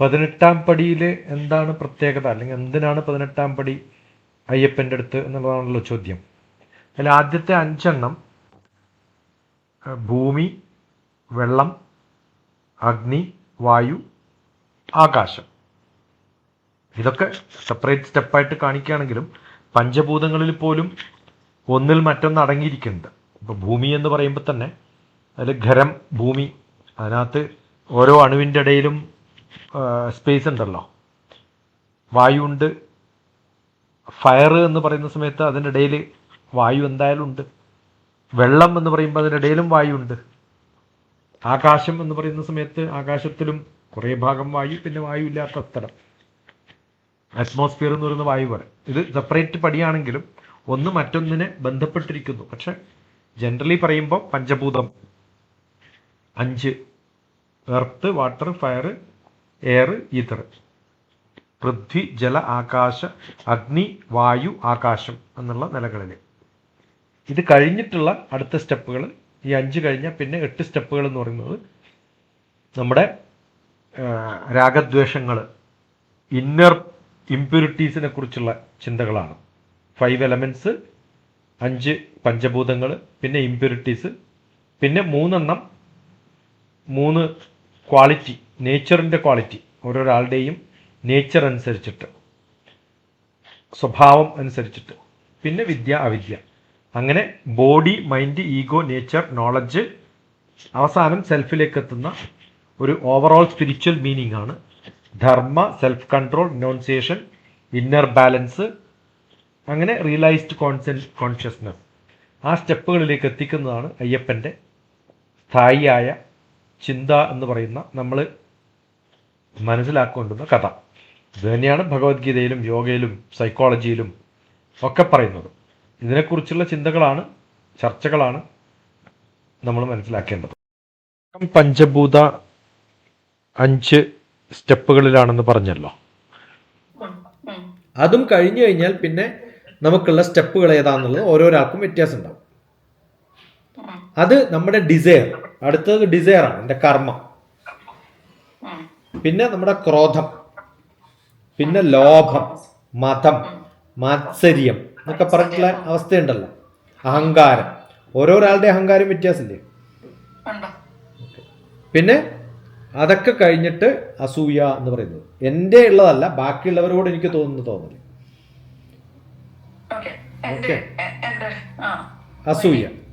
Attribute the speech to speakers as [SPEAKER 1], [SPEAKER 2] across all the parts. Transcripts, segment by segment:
[SPEAKER 1] പതിനെട്ടാം പടിയിൽ എന്താണ് പ്രത്യേകത? അല്ലെങ്കിൽ എന്തിനാണ് പതിനെട്ടാം പടി അയ്യപ്പന്റെ അടുത്ത് എന്നുള്ളതാണല്ലോ ചോദ്യം. അതിൽ ആദ്യത്തെ അഞ്ചെണ്ണം ഭൂമി വെള്ളം അഗ്നി വായു ആകാശം. ഇതൊക്കെ സെപ്പറേറ്റ് സ്റ്റെപ്പായിട്ട് കാണിക്കുകയാണെങ്കിലും പഞ്ചഭൂതങ്ങളിൽ പോലും ഒന്നിൽ മറ്റൊന്ന് അടങ്ങിയിരിക്കുന്നുണ്ട്. ഇപ്പോൾ ഭൂമി എന്ന് പറയുമ്പോൾ തന്നെ അതിൽ ഖരം ഭൂമി അതിനകത്ത് ഓരോ അണുവിന്റെ ഇടയിലും സ്പേസ് ഉണ്ടല്ലോ. വായുണ്ട് ഫയർ എന്ന് പറയുന്ന സമയത്ത് അതിന്റെ ഇടയിൽ വായു എന്തായാലും ഉണ്ട്. വെള്ളം എന്ന് പറയുമ്പോൾ അതിന്റെ ഇടയിലും വായു ഉണ്ട്. ആകാശം എന്ന് പറയുന്ന സമയത്ത് ആകാശത്തിലും കുറേ ഭാഗം വായു പിന്നെ വായു ഇല്ലാത്ത സ്ഥലം. അറ്റ്മോസ്ഫിയർ എന്ന് പറയുന്ന വായു പോലെ. ഇത് സെപ്പറേറ്റ് പടിയാണെങ്കിലും ഒന്ന് മറ്റൊന്നിനെ ബന്ധപ്പെട്ടിരിക്കുന്നു. പക്ഷെ ജനറലി പറയുമ്പോൾ പഞ്ചഭൂതം. അഞ്ച്. Earth water fire air ether Prithvi ജല ആകാശ അഗ്നി വായു ആകാശം എന്നുള്ള നിലകളിൽ ഇത് കഴിഞ്ഞിട്ടുള്ള അടുത്ത സ്റ്റെപ്പുകൾ ഈ അഞ്ച് കഴിഞ്ഞാൽ പിന്നെ എട്ട് സ്റ്റെപ്പുകൾ എന്ന് പറയുന്നത് നമ്മുടെ രാഗദ്വേഷങ്ങൾ ഇന്നർ ഇമ്പ്യൂരിറ്റീസിനെ കുറിച്ചുള്ള ചിന്തകളാണ്. ഫൈവ് എലമെന്റ്സ് അഞ്ച് പഞ്ചഭൂതങ്ങൾ പിന്നെ ഇമ്പ്യൂരിറ്റീസ് പിന്നെ മൂന്നെണ്ണം മൂന്ന് ക്വാളിറ്റി നേച്ചറിന്റെ ക്വാളിറ്റി ഓരോരാളുടെയും നേച്ചർ അനുസരിച്ചിട്ട് സ്വഭാവം അനുസരിച്ചിട്ട് പിന്നെ വിദ്യ അവിദ്യ. അങ്ങനെ body mind ego nature knowledge അവസാനം സെൽഫിലേക്ക് എത്തുന്ന ഒരു ഓവറോൾ സ്പിരിച്വൽ മീനിങ് ആണ് ധർമ്മ self control renunciation inner balance അങ്ങനെ റിയലൈസ്ഡ് കോൺസെൻ കോൺഷ്യസ്നസ്. ആ സ്റ്റെപ്പുകളിലേക്ക് എത്തിക്കുന്നതാണ് അയ്യപ്പന്റെ സ്ഥായിയായ ചിന്ത എന്ന് പറയുന്ന നമ്മൾ മനസ്സിലാക്കൊണ്ടുന്ന കഥ. ഇത് തന്നെയാണ് ഭഗവത്ഗീതയിലും യോഗയിലും സൈക്കോളജിയിലും ഒക്കെ പറയുന്നത്. ഇതിനെക്കുറിച്ചുള്ള ചിന്തകളാണ് ചർച്ചകളാണ് നമ്മൾ മനസ്സിലാക്കേണ്ടത്. പഞ്ചഭൂത അഞ്ച് സ്റ്റെപ്പുകളിലാണെന്ന് പറഞ്ഞല്ലോ.
[SPEAKER 2] അതും കഴിഞ്ഞു കഴിഞ്ഞാൽ പിന്നെ നമുക്കുള്ള സ്റ്റെപ്പുകൾ ഏതാന്നുള്ളത് ഓരോരാൾക്കും വ്യത്യാസം ഉണ്ടാവും അത് നമ്മുടെ ഡിസയർ അടുത്തത് ഡിസയർ ആണ് എന്റെ കർമ്മം. പിന്നെ നമ്മുടെ ക്രോധം പിന്നെ ലോഭം മതം മാത്സര്യം എന്നൊക്കെ പറഞ്ഞിട്ടുള്ള അവസ്ഥയുണ്ടല്ലോ. അഹങ്കാരം. ഓരോരാളുടെ അഹങ്കാരം വ്യത്യാസമില്ലേ. പിന്നെ അതൊക്കെ കഴിഞ്ഞിട്ട് അസൂയ എന്ന് പറയുന്നത്. എന്റെ ഉള്ളതല്ല ബാക്കിയുള്ളവരോട് എനിക്ക് തോന്നുന്നു
[SPEAKER 3] തോന്നൽ.
[SPEAKER 2] അസൂയ.
[SPEAKER 3] അസ്-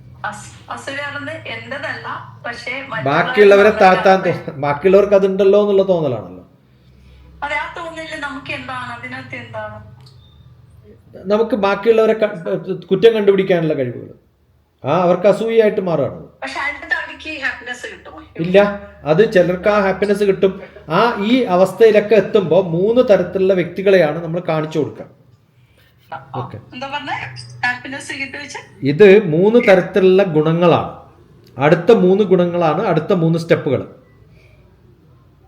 [SPEAKER 3] അസൂയാണെന്ന് എന്റേതല്ല പക്ഷേ
[SPEAKER 2] ബാക്കിയുള്ളവരെ താത്താൻ ബാക്കിയുള്ളവർക്ക് അതുണ്ടല്ലോ എന്നുള്ള തോന്നലാണല്ലോ.
[SPEAKER 3] അതെ ആ തോന്നൽ നമുക്ക് എന്താണ്? അതിനകത്ത് എന്താണ്?
[SPEAKER 2] നമുക്ക് ബാക്കിയുള്ളവരെ കുറ്റം കണ്ടുപിടിക്കാനുള്ള കഴിവുകൾ. ആ അവർക്ക് അസൂയായിട്ട് മാറുകയാണ് ഇല്ല. അത് ചിലർക്ക് ആ ഹാപ്പിനെസ് കിട്ടും. ആ ഈ അവസ്ഥയിലൊക്കെ എത്തുമ്പോൾ മൂന്ന് തരത്തിലുള്ള വ്യക്തികളെയാണ് നമ്മൾ കാണിച്ചു കൊടുക്കുക ഓക്കെ
[SPEAKER 3] എന്താ പറഞ്ഞ ഹാപ്പിനെസ് കിട്ടും വെച്ചാൽ
[SPEAKER 2] ഇത് മൂന്ന് തരത്തിലുള്ള ഗുണങ്ങളാണ്. അടുത്ത മൂന്ന് ഗുണങ്ങളാണ് അടുത്ത മൂന്ന് സ്റ്റെപ്പുകൾ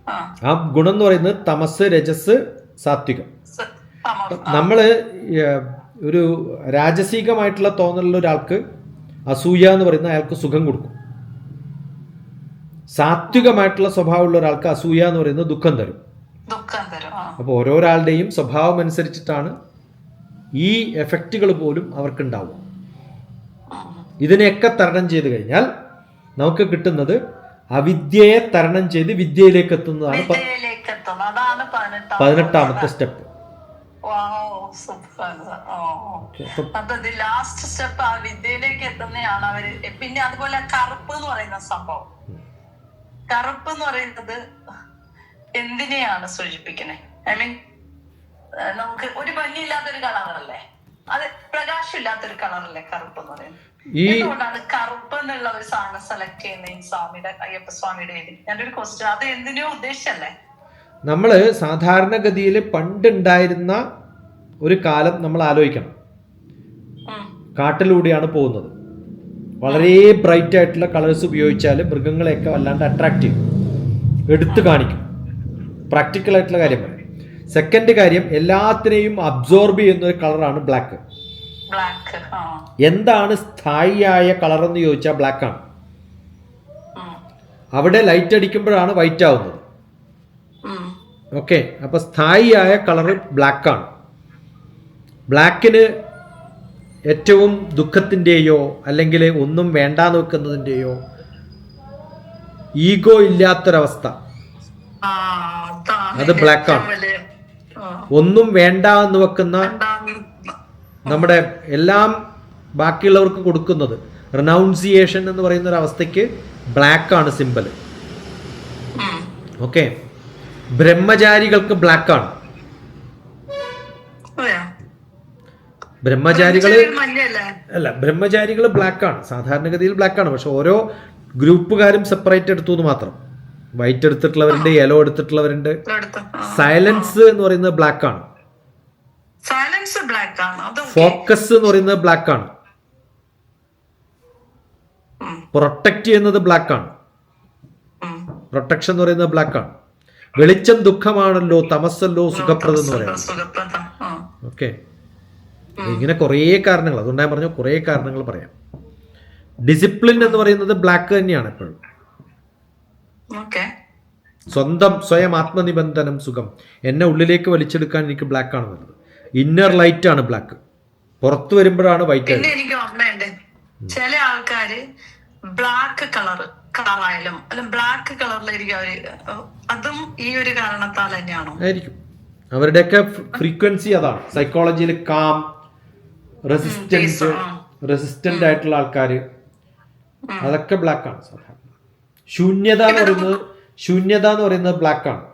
[SPEAKER 3] ആ.
[SPEAKER 2] ഗുണം എന്ന് പറയുന്നത് തമസ് രജസ് സാത്വികം. നമ്മൾ ഒരു രാജസീകമായിട്ടുള്ള തോന്നലുള്ള ഒരാൾക്ക് അസൂയ എന്ന് പറയുന്ന അയാൾക്ക് സുഖം കൊടുക്കും. സാത്വികമായിട്ടുള്ള സ്വഭാവമുള്ള ഒരാൾക്ക് അസൂയ എന്ന് പറയുന്നത് ദുഃഖം തരും.
[SPEAKER 3] അപ്പൊ തരും
[SPEAKER 2] അപ്പോൾ ഓരോരാളുടെയും സ്വഭാവം അനുസരിച്ചിട്ടാണ് ഈ എഫക്റ്റുകൾ പോലും അവർക്കുണ്ടാവുക. ഇതിനെയൊക്കെ തരണം ചെയ്ത് കഴിഞ്ഞാൽ നമുക്ക് കിട്ടുന്നത് അവിദ്യയെ തരണം ചെയ്ത് വിദ്യയിലേക്ക് എത്തുന്നതാണ് പതിനെട്ടാമത്തെ സ്റ്റെപ്പ്
[SPEAKER 3] ലാസ്റ്റ് സ്റ്റെപ്പ് ആ വിദ്യയിലേക്ക് എത്തുന്നതാണ് അവർ പിന്നെ അതുപോലെ കറുപ്പ് എന്ന് പറയുന്ന സംഭവം. കറുപ്പ് എന്ന് പറയുന്നത് എന്തിനെയാണ് സൂചിപ്പിക്കുന്നത് ഐ മീൻ നമുക്ക് ഒരു ഭംഗിയില്ലാത്തൊരു കളറല്ലേ? അത് പ്രകാശമില്ലാത്തൊരു കളറല്ലേ കറുപ്പ് എന്ന് പറയുന്നത് എന്തുകൊണ്ടാണ് കറുപ്പ് എന്നുള്ള ഒരു സാധനം സെലക്ട് ചെയ്യുന്നത് ഈ സ്വാമിയുടെ അയ്യപ്പ സ്വാമിയുടെ ഞാനൊരു ഒരു ക്വസ്റ്റ്യൻ അത് എന്തിനോ ഉദ്ദേശിച്ചല്ലേ?
[SPEAKER 2] നമ്മൾ സാധാരണഗതിയിൽ പണ്ടുണ്ടായിരുന്ന ഒരു കാലം നമ്മൾ ആലോചിക്കണം. കാട്ടിലൂടെയാണ് പോകുന്നത്. വളരെ ബ്രൈറ്റ് ആയിട്ടുള്ള കളേഴ്സ് ഉപയോഗിച്ചാൽ മൃഗങ്ങളെയൊക്കെ വല്ലാണ്ട് അട്രാക്റ്റ് ചെയ്യും. എടുത്തു കാണിക്കും. പ്രാക്ടിക്കൽ ആയിട്ടുള്ള കാര്യം പറയാം. സെക്കൻഡ് കാര്യം എല്ലാത്തിനെയും അബ്സോർബ് ചെയ്യുന്ന ഒരു കളറാണ് ബ്ലാക്ക് എന്താണ് സ്ഥായിയായ കളർ എന്ന് ചോദിച്ചാൽ ബ്ലാക്ക് ആണ്. അവിടെ ലൈറ്റ് അടിക്കുമ്പോഴാണ് വൈറ്റ് ആവുന്നത്. ഓക്കെ അപ്പൊ സ്ഥായിയായ കളർ ബ്ലാക്ക് ആണ് ബ്ലാക്കിന് ഏറ്റവും ദുഃഖത്തിന്റെയോ അല്ലെങ്കിൽ ഒന്നും വേണ്ടാന്ന് വെക്കുന്നതിന്റെയോ ഈഗോ ഇല്ലാത്തൊരവസ്ഥ അത് ബ്ലാക്ക് ആണ്. ഒന്നും വേണ്ട എന്ന് വെക്കുന്ന നമ്മുടെ എല്ലാം ബാക്കിയുള്ളവർക്ക് കൊടുക്കുന്നത്. റിനൗൺസിയേഷൻ എന്ന് പറയുന്ന ഒരു അവസ്ഥയ്ക്ക് ബ്ലാക്ക് ആണ് സിമ്പൽ. ഓക്കെ ബ്രഹ്മചാരികൾക്ക് ബ്ലാക്ക് ആണ്. ബ്രഹ്മചാരികൾ അല്ല ബ്രഹ്മചാരികൾ ബ്ലാക്ക് ആണ്. സാധാരണഗതിയിൽ ബ്ലാക്ക് ആണ്. പക്ഷെ ഓരോ ഗ്രൂപ്പുകാരും സെപ്പറേറ്റ് എടുത്തു എന്ന് മാത്രം. വൈറ്റ് എടുത്തിട്ടുള്ളവരുണ്ട് യെല്ലോ എടുത്തിട്ടുള്ളവരുണ്ട്.
[SPEAKER 3] എടുത്ത്
[SPEAKER 2] സൈലൻസ് എന്ന് പറയുന്നത് ബ്ലാക്ക് ആണ്.
[SPEAKER 3] സൈലൻസ് ബ്ലാക്ക് ആണ്.
[SPEAKER 2] ഫോക്കസ് എന്ന് പറയുന്നത് ബ്ലാക്ക് ആണ്. പ്രൊട്ടക്ട് ചെയ്യുന്നത് ബ്ലാക്ക് ആണ്. പ്രൊട്ടക്ഷൻ എന്ന് പറയുന്നത് ബ്ലാക്ക് ആണ്. വെളിച്ചം ദുഃഖമാണല്ലോ തമസല്ലോ സുഖപ്രദം എന്ന് പറയുന്നത്. ഓക്കെ ഇങ്ങനെ കുറേ കാരണങ്ങൾ അതുകൊണ്ട് ഞാൻ പറഞ്ഞു കുറേ കാരണങ്ങൾ പറയാം. ഡിസിപ്ലിൻ എന്ന് പറയുന്നത് ബ്ലാക്ക് തന്നെയാണ് എപ്പോഴും. സ്വന്തം സ്വയം ആത്മനിബന്ധനം സുഖം. എന്നെ ഉള്ളിലേക്ക് വലിച്ചെടുക്കാൻ എനിക്ക് ബ്ലാക്ക് ആണ് വരുന്നത് ഇന്നർ ലൈറ്റ് ആണ് ബ്ലാക്ക് പുറത്തു വരുമ്പോഴാണ് വൈറ്റ്
[SPEAKER 3] പിന്നെ എനിക്ക് ഓർമ്മയുണ്ട് ചില ആൾക്കാര് ബ്ലാക്ക് കളർ കളറായാലും അല്ല ബ്ലാക്ക് കളറിലായിരിക്കും അവർ അതും ഈ ഒരു കാരണത്താൽ തന്നെയാണോ?
[SPEAKER 2] ആയിരിക്കും. അവരുടെയൊക്കെ ഫ്രീക്വൻസി അതാണ്. സൈക്കോളജിയിൽ കാം റെസിസ്റ്റൻസ് റെസിസ്റ്റന്റ് ആയിട്ടുള്ള ആൾക്കാർ അതൊക്കെ ബ്ലാക്ക് ആണ് സാധാരണ. ശൂന്യത എന്ന് പറയുന്നത് ശൂന്യത എന്ന് പറയുന്നത് ബ്ലാക്ക് ആണ്.